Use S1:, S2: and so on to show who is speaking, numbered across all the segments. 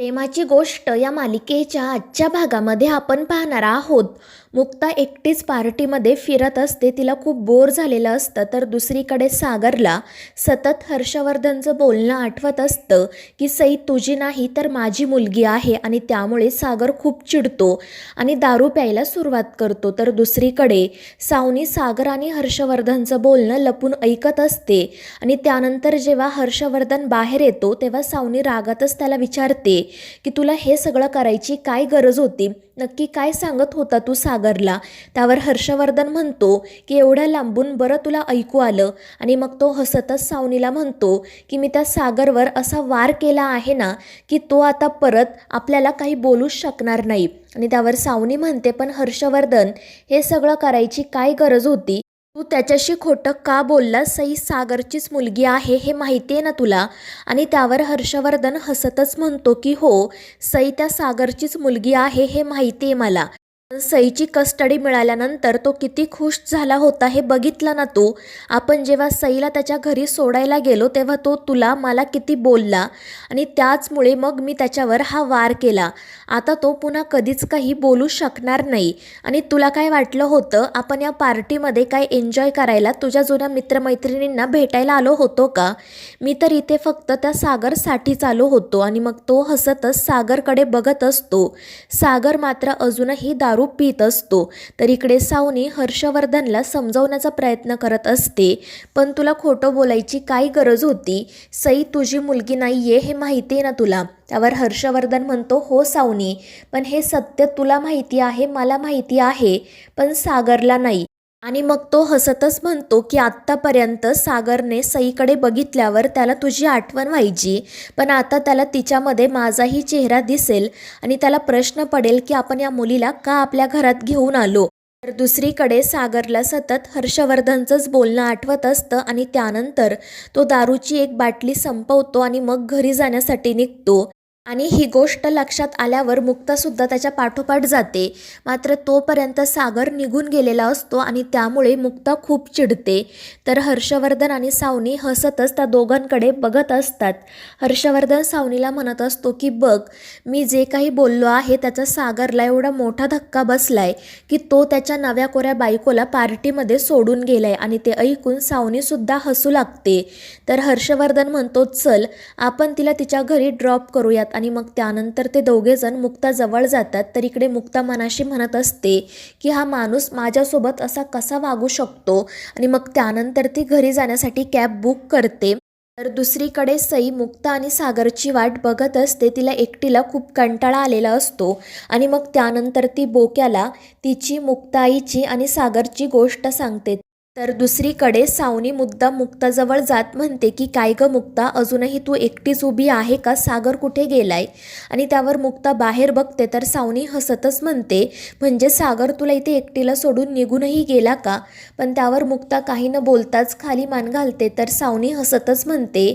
S1: प्रेमाची गोष्ट या मालिकेच्या आजच्या भागामध्ये आपण पाहणार आहोत. मुक्ता एकटीच पार्टीमध्ये फिरत असते तिला खूप बोर झालेलं असतं तर दुसरीकडे सागरला सतत हर्षवर्धनचं बोलणं आठवत असतं की सई तुझी नाही तर माझी मुलगी आहे आणि त्यामुळे सागर खूप चिडतो आणि दारू प्यायला सुरुवात करतो. तर दुसरीकडे सावनी सागर आणि हर्षवर्धनचं बोलणं लपून ऐकत असते आणि त्यानंतर जेव्हा हर्षवर्धन बाहेर येतो तेव्हा सावनी रागातच त्याला विचारते की तुला हे सगळं करायची काय गरज होती? नक्की काय सांगत होता तू सागरला? त्यावर हर्षवर्धन म्हणतो की एवढ्या लांबून बरं तुला ऐकू आलं. आणि मग तो हसतच सावनीला म्हणतो की मी त्या सागरवर असा वार केला आहे ना की तो आता परत आपल्याला काही बोलूच शकणार नाही. आणि त्यावर सावनी म्हणते पण हर्षवर्धन हे सगळं करायची काय गरज होती? तू त्याच्याशी खोटं का बोलला सई सागरचीच मुलगी आहे हे माहिती आहे ना तुला? आणि त्यावर हर्षवर्धन हसतच म्हणतो की हो सई त्या सागरचीच मुलगी आहे हे माहिती आहे मला. पण सईची कस्टडी मिळाल्यानंतर तो किती खुश झाला होता हे बघितलं ना तू? आपण जेव्हा सईला त्याच्या घरी सोडायला गेलो तेव्हा तो तुला मला किती बोलला. आणि त्याचमुळे मग मी त्याच्यावर हा वार केला. आता तो पुन्हा कधीच काही बोलू शकणार नाही. आणि तुला काय वाटलं होतं? आपण या पार्टीमध्ये काय एन्जॉय करायला तुझ्या जुन्या मित्रमैत्रिणींना भेटायला आलो होतो का? मी तर इथे फक्त त्या सागरसाठीच आलो होतो आणि मग तो हसतच सागरकडे बघत असतो. सागर मात्र अजूनही दारू पित असतो. तर इकडे सावनी हर्षवर्धनला समजवण्याचा प्रयत्न करत असते. पण तुला खोटं बोलायची काय गरज होती? सई तुझी मुलगी नाही आहे हे माहिती आहे ना तुला. त्यावर हर्षवर्धन म्हणतो हो सावनी पण हे सत्य तुला माहिती आहे मला माहिती आहे पण सागरला नाही. आणि मग तो हसतच म्हणतो की आत्तापर्यंत सागरने सईकडे बघितल्यावर त्याला तुझी आठवण व्हायची पण आता त्याला तिच्यामध्ये माझाही चेहरा दिसेल आणि त्याला प्रश्न पडेल की आपण या मुलीला का आपल्या घरात घेऊन आलो? तर दुसरीकडे सागरला सतत हर्षवर्धनचंच बोलणं आठवत असतं आणि त्यानंतर तो दारूची एक बाटली संपवतो आणि मग घरी जाण्यासाठी निघतो. आणि ही गोष्ट लक्षात आल्यावर मुक्तासुद्धा त्याच्या पाठोपाठ जाते. मात्र तोपर्यंत सागर निघून गेलेला असतो आणि त्यामुळे मुक्ता खूप चिडते. तर हर्षवर्धन आणि सावनी हसतच त्या दोघांकडे बघत असतात. हर्षवर्धन सावनीला म्हणत असतो की बघ मी जे काही बोललो आहे त्याचा सागरला एवढा मोठा धक्का बसलाय की तो त्याच्या नव्या कोऱ्या बायकोला पार्टीमध्ये सोडून गेलाय आणि ते ऐकून सावनीसुद्धा हसू लागते. तर हर्षवर्धन म्हणतो चल आपण तिला तिच्या घरी ड्रॉप करूयात आणि मग त्यानंतर ते दोघेजण मुक्ताजवळ जातात. तर इकडे मुक्ता मनाशी म्हणत असते की हा माणूस माझ्यासोबत असा कसा वागू शकतो? आणि मग त्यानंतर ती घरी जाण्यासाठी कॅब बुक करते. तर दुसरीकडे सई मुक्ता आणि सागरची वाट बघत असते. तिला एकटीला खूप कंटाळा आलेला असतो. आणि मग त्यानंतर ती बोक्याला तिची मुक्ताईची आणि सागरची गोष्ट सांगते. तर दुसरीकडे सावनी मुद्दा मुक्ताजवळ जात म्हणते की काय ग मुक्ता अजूनही तू एकटीच उभी आहे का? सागर कुठे गेलाय? आणि त्यावर मुक्ता बाहेर बघते तर सावनी हसतच म्हणते म्हणजे सागर तुला इथे एकटीला सोडून निघूनही गेला का? पण त्यावर मुक्ता काही न बोलताच खाली मान घालते तर सावनी हसतच म्हणते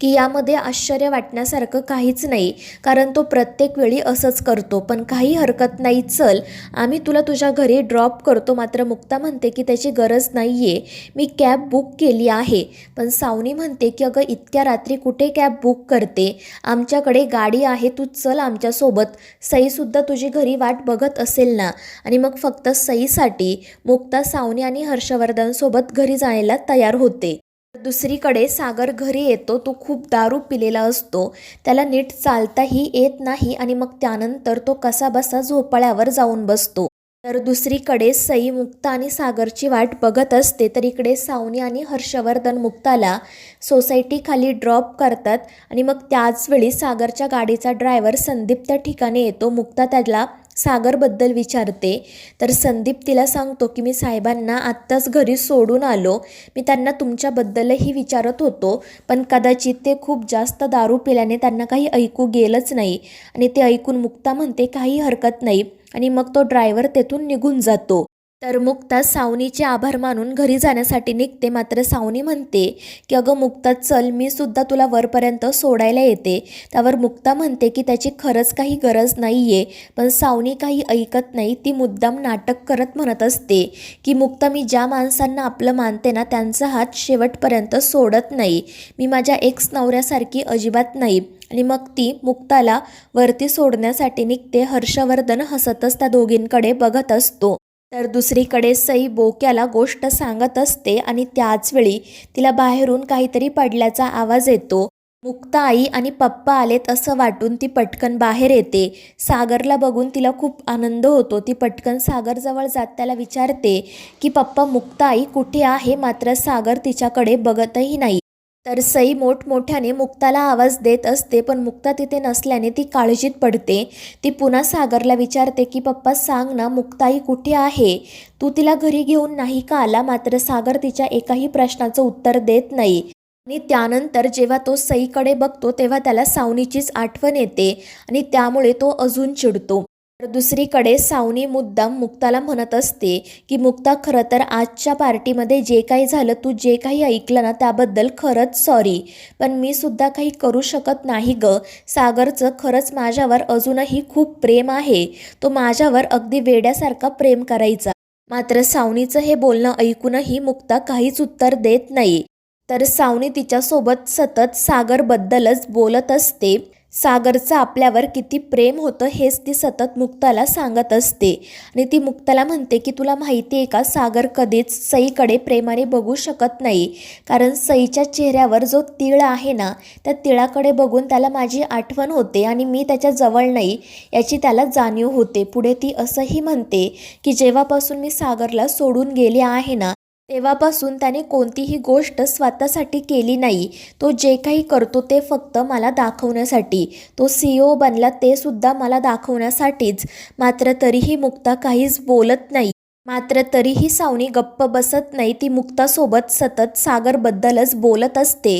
S1: की यामध्ये आश्चर्य वाटण्यासारखं काहीच नाही कारण तो प्रत्येक वेळी असंच करतो पण काही हरकत नाही चल आम्ही तुला तुझ्या घरी ड्रॉप करतो मात्र मुक्ता म्हणते की त्याची गरज नाही आहे मी कॅब बुक केली आहे. पण सावनी म्हणते की अगं इतक्या रात्री कुठे कॅब बुक करते? आमच्याकडे गाडी आहे तू चल आमच्यासोबत. सईसुद्धा तुझी घरी वाट बघत असेल ना? आणि मग फक्त सईसाठी मुक्ता सावनी आणि हर्षवर्धनसोबत घरी जायला तयार होते. दुसरीकडे सागर घरी येतो तो खूप दारू पिलेला असतो. त्याला नीट चालताही येत नाही आणि मग त्यानंतर तो कसा बसा झोपाळ्यावर जाऊन बसतो. तर दुसरीकडे सई मुक्ता आणि सागरची वाट बघत असते तर इकडे सावनी आणि हर्षवर्धन मुक्ताला सोसायटीखाली ड्रॉप करतात आणि मग त्याचवेळी सागरच्या गाडीचा ड्रायव्हर संदीप त्या ठिकाणी येतो. मुक्ता त्याला सागरबद्दल विचारते. तर संदीप तिला सांगतो की मी साहेबांना आत्ताच घरी सोडून आलो. मी त्यांना तुमच्याबद्दलही विचारत होतो पण कदाचित ते खूप जास्त दारू पिल्याने त्यांना काही ऐकू गेलंच नाही. आणि ते ऐकून मुक्ता म्हणते काही हरकत नाही. आणि मग तो ड्रायव्हर तेथून निघून जातो. तर मुक्ता सावनीचे आभार मानून घरी जाण्यासाठी निघते. मात्र सावनी म्हणते की अगं मुक्ता चल मी सुद्धा तुला वरपर्यंत सोडायला येते. त्यावर मुक्ता म्हणते की त्याची खरंच काही गरज नाही आहे पण सावनी काही ऐकत नाही. ती मुद्दाम नाटक करत म्हणत असते की मुक्ता मी ज्या माणसांना आपलं मानते ना त्यांचा हात शेवटपर्यंत सोडत नाही. मी माझ्या एक्स नवऱ्यासारखी अजिबात नाही. आणि मग ती मुक्ताला वरती सोडण्यासाठी निघते. हर्षवर्धन हसतच त्या दोघींकडे बघत असतो. तर दुसरीकडे सई बोक्याला गोष्ट सांगत असते आणि त्याचवेळी तिला बाहेरून काहीतरी पडल्याचा आवाज येतो. मुक्ता आई आणि पप्पा आलेत असं वाटून ती पटकन बाहेर येते. सागरला बघून तिला खूप आनंद होतो. ती पटकन सागरजवळ जात त्याला विचारते की पप्पा मुक्ता आई कुठे आहे? मात्र सागर तिच्याकडे बघतही नाही. तर सई मोठमोठ्याने मुक्ताला आवाज देत असते पण मुक्ता तिथे नसल्याने ती काळजीत पडते. ती पुन्हा सागरला विचारते की पप्पा सांग ना मुक्ताई कुठे आहे? तू तिला घरी घेऊन नाही का आला? मात्र सागर तिच्या एकाही प्रश्नाचं उत्तर देत नाही. आणि त्यानंतर जेव्हा तो सईकडे बघतो तेव्हा त्याला सावनीचीच आठवण येते आणि त्यामुळे तो अजून चिडतो. तर दुसरीकडे सावनी मुद्दाम मुक्ताला म्हणत असते की मुक्ता खरं तर आजच्या पार्टीमध्ये जे काही झालं तू जे काही ऐकलं ना त्याबद्दल खरंच सॉरी पण मी सुद्धा काही करू शकत नाही ग. सागरचं खरंच माझ्यावर अजूनही खूप प्रेम आहे. तो माझ्यावर अगदी वेड्यासारखा प्रेम करायचा. मात्र सावनीचं हे बोलणं ऐकूनही मुक्ता काहीच उत्तर देत नाही. तर सावनी तिच्यासोबत सतत सागरबद्दलच बोलत असते. सागरचं आपल्यावर किती प्रेम होतं हेच ती सतत मुक्ताला सांगत असते. आणि ती मुक्ताला म्हणते की तुला माहिती आहे का सागर कधीच सईकडे प्रेमाने बघू शकत नाही. कारण सईच्या चेहऱ्यावर जो तिळ आहे ना त्या तिळाकडे बघून त्याला माझी आठवण होते आणि मी त्याच्याजवळ नाही याची त्याला जाणीव होते. पुढे ती असंही म्हणते की जेव्हापासून मी सागरला सोडून गेले आहे ना तेव्हापासून त्याने कोणतीही गोष्ट स्वतःसाठी केली नाही. तो जे काही करतो ते फक्त मला दाखवण्यासाठी. तो सी ओ बनला ते सुद्धा मला दाखवण्यासाठीच. मात्र तरीही मुक्ता काहीच बोलत नाही. मात्र तरीही सावनी गप्प बसत नाही. ती मुक्तासोबत सतत सागरबद्दलच बोलत असते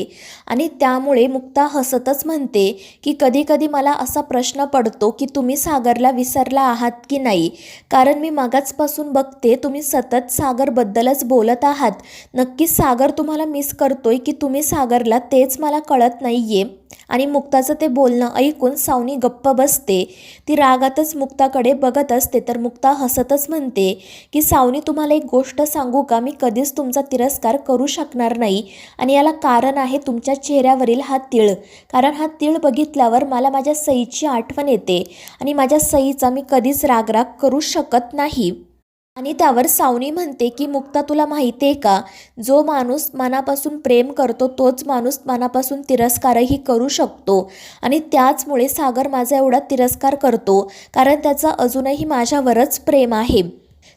S1: आणि त्यामुळे मुक्ता हसतच म्हणते की कधीकधी मला असा प्रश्न पडतो की तुम्ही सागरला विसरला आहात की नाही? कारण मी मागाचपासून बघते तुम्ही सतत सागरबद्दलच बोलत आहात. नक्कीच सागर तुम्हाला मिस करतोय की तुम्ही सागरला तेच मला कळत नाही आहे आणि मुक्ताचं ते बोलणं ऐकून सावनी गप्प बसते. ती रागातच मुक्ताकडे बघत असते तर मुक्ता हसतच म्हणते की सावनी तुम्हाला एक गोष्ट सांगू का? मी कधीच तुमचा तिरस्कार करू शकणार नाही आणि याला कारण आहे तुमच्या चेहऱ्यावरील हा तिळ. कारण हा तिळ बघितल्यावर मला माझ्या सईची आठवण येते आणि माझ्या सईचा मी कधीच रागराग करू शकत नाही. आणि त्यावर सावनी म्हणते की मुक्ता तुला माहिती आहे का? जो माणूस मनापासून प्रेम करतो तोच माणूस मनापासून तिरस्कारही करू शकतो. आणि त्याचमुळे सागर माझा एवढा तिरस्कार करतो कारण त्याचा अजूनही माझ्यावरच प्रेम आहे.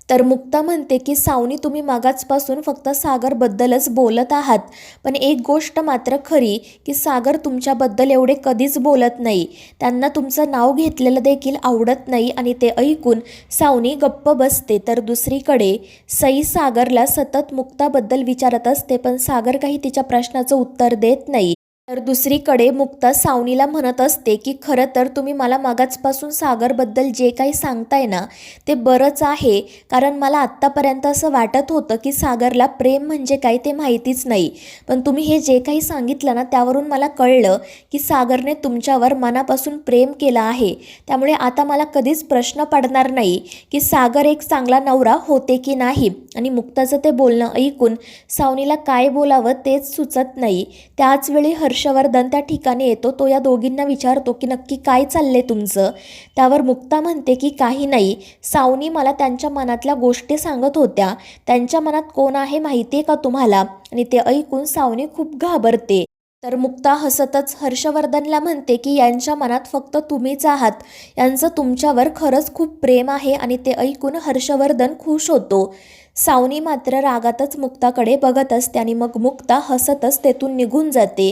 S1: तर मुक्ता म्हणते की सावनी तुम्ही मागाचपासून फक्त सागरबद्दलच बोलत आहात. पण एक गोष्ट मात्र खरी की सागर तुमच्याबद्दल एवढे कधीच बोलत नाही. त्यांना तुमचं नाव घेतलेलं देखील आवडत नाही आणि ते ऐकून सावनी गप्प बसते. तर दुसरीकडे सई सागरला सतत मुक्ताबद्दल विचारत असते पण सागर काही तिच्या प्रश्नाचं उत्तर देत नाही. तर दुसरीकडे मुक्ता सावनीला म्हणत असते की खरं तर तुम्ही मला मागाचपासून सागरबद्दल जे काही सांगताय ना ते बरंच आहे. कारण मला आत्तापर्यंत असं वाटत होतं की सागरला प्रेम म्हणजे काय ते माहितीच नाही. पण तुम्ही हे जे काही सांगितलं ना त्यावरून मला कळलं की सागरने तुमच्यावर मनापासून प्रेम केलं आहे. त्यामुळे आता मला कधीच प्रश्न पडणार नाही की सागर एक चांगला नवरा होते की नाही? आणि मुक्ताचं ते बोलणं ऐकून सावनीला काय बोलावं तेच सुचत नाही. त्याचवेळी हर्ष हर्षवर्धन त्या ठिकाणी येतो तो या दोघींना विचारतो की नक्की काय चाललंय तुमचं? त्यावर मुक्ता म्हणते की काही नाही. सावनी मला त्यांच्या मनातल्या गोष्टी सांगत होत्या. त्यांच्या मनात कोण आहे माहिती आहे का तुम्हाला? आणि ते ऐकून सावनी खूप घाबरते. तर मुक्ता हसतच हर्षवर्धनला म्हणते की यांच्या मनात फक्त तुम्हीच आहात. यांचं तुमच्यावर खरंच खूप प्रेम आहे आणि ते ऐकून हर्षवर्धन खुश होतो. सावनी मात्र रागातच मुक्ताकडे बघत असते आणि मग मुक्ता हसतच तेथून निघून जाते.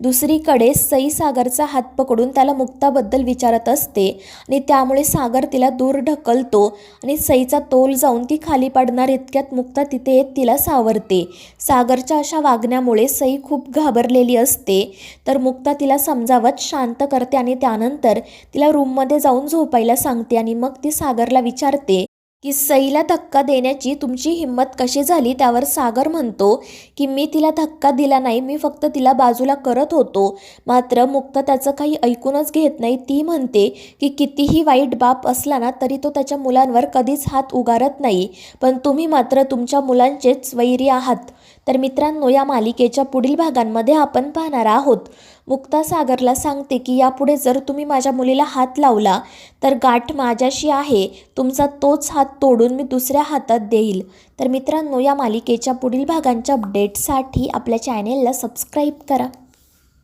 S1: दुसरीकडे सई सागरचा हात पकडून त्याला मुक्ताबद्दल विचारत असते आणि त्यामुळे सागर तिला दूर ढकलतो आणि सईचा तोल जाऊन ती खाली पडणार इतक्यात मुक्ता तिथे येत तिला सावरते. सागरच्या अशा वागण्यामुळे सई खूप घाबरलेली असते. तर मुक्ता तिला समजावत शांत करते आणि त्यानंतर तिला रूममध्ये जाऊन झोपायला सांगते आणि मग ती सागरला विचारते की सईला धक्का देण्याची तुमची हिंमत कशी झाली त्यावर सागर म्हणतो की मी तिला धक्का दिला नाही मी फक्त तिला बाजूला करत होतो. मात्र मुक्ता त्याचं काही ऐकूनच घेत नाही. ती म्हणते की कितीही वाईट बाप असला ना तरी तो त्याच्या मुलांवर कधीच हात उगारत नाही. पण तुम्ही मात्र तुमच्या मुलांचेच वैरी आहात. तर मित्रांनो या मालिकेच्या पुढील भागांमध्ये आपण पाहणार आहोत. मुक्ता सागरला सांगते की यापुढे जर तुम्ही माझ्या मुलीला हात लावला तर गाठ माझ्याशी आहे. तुमचा तोच हात तोडून मी दुसऱ्या हातात देईल. तर मित्रांनो या मालिकेच्या पुढील भागांच्या अपडेटसाठी आपल्या चॅनेलला सबस्क्राईब करा.